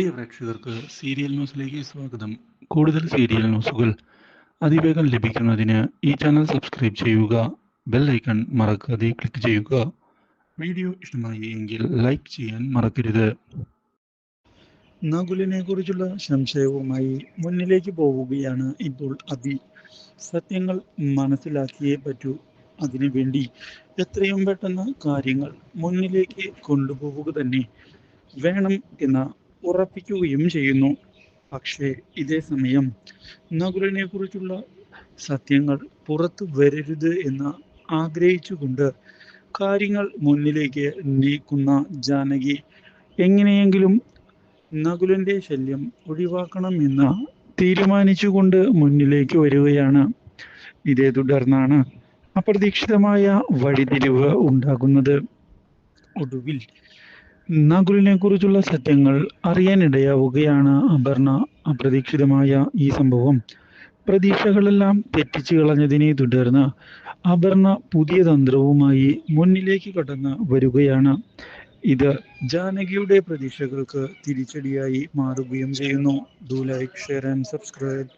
പ്രിയ പ്രേക്ഷകർക്ക് സീരിയൽ ന്യൂസിലേക്ക് സ്വാഗതം. കൂടുതൽ സീരിയൽ ന്യൂസുകൾ അതിവേഗം ലഭിക്കുന്നതിന് ഈ ചാനൽ സബ്സ്ക്രൈബ് ചെയ്യുക ബെൽ ഐക്കൺ മറക്കാതെ ക്ലിക്ക് ചെയ്യുക. വീഡിയോ ഇഷ്ടമായി എങ്കിൽ ലൈക്ക് ചെയ്യാൻ മറക്കരുത്. നകുലിനെ കുറിച്ചുള്ള സംശയവുമായി മുന്നിലേക്ക് പോവുകയാണ് ഇപ്പോൾ അതി സത്യങ്ങൾ മനസ്സിലാക്കിയേ പറ്റൂ. അതിനുവേണ്ടി എത്രയും പെട്ടെന്ന് കാര്യങ്ങൾ മുന്നിലേക്ക് കൊണ്ടുപോവുക തന്നെ വേണം എന്ന് ഉറപ്പിക്കുകയും ചെയ്യുന്നു. പക്ഷേ ഇതേ സമയം നകുലിനെ കുറിച്ചുള്ള സത്യങ്ങൾ പുറത്തു വരരുത് എന്ന് ആഗ്രഹിച്ചുകൊണ്ട് കാര്യങ്ങൾ മുന്നിലേക്ക് നീക്കുന്ന ജാനകി എങ്ങനെയെങ്കിലും നകുലന്റെ ശല്യം ഒഴിവാക്കണം എന്ന് തീരുമാനിച്ചുകൊണ്ട് മുന്നിലേക്ക് വരികയാണ്. ഇതേ തുടർന്നാണ് അപ്രതീക്ഷിതമായ വഴിതിരിവ് ഉണ്ടാകുന്നത്. ഒടുവിൽ നകുലിനെ കുറിച്ചുള്ള സത്യങ്ങൾ അറിയാനിടയാവുകയാണ് അപർണ അപ്രതീക്ഷിതമായ ഈ സംഭവം. പ്രതീക്ഷകളെല്ലാം തെറ്റിച്ചു കളഞ്ഞതിനെ തുടർന്ന് അപർണ പുതിയ തന്ത്രവുമായി മുന്നിലേക്ക് കടന്ന് വരികയാണ്. ഇത് ജാനകിയുടെ പ്രതീക്ഷകൾക്ക് തിരിച്ചടിയായി മാറുകയും ചെയ്യുന്നു. Do like share and subscribe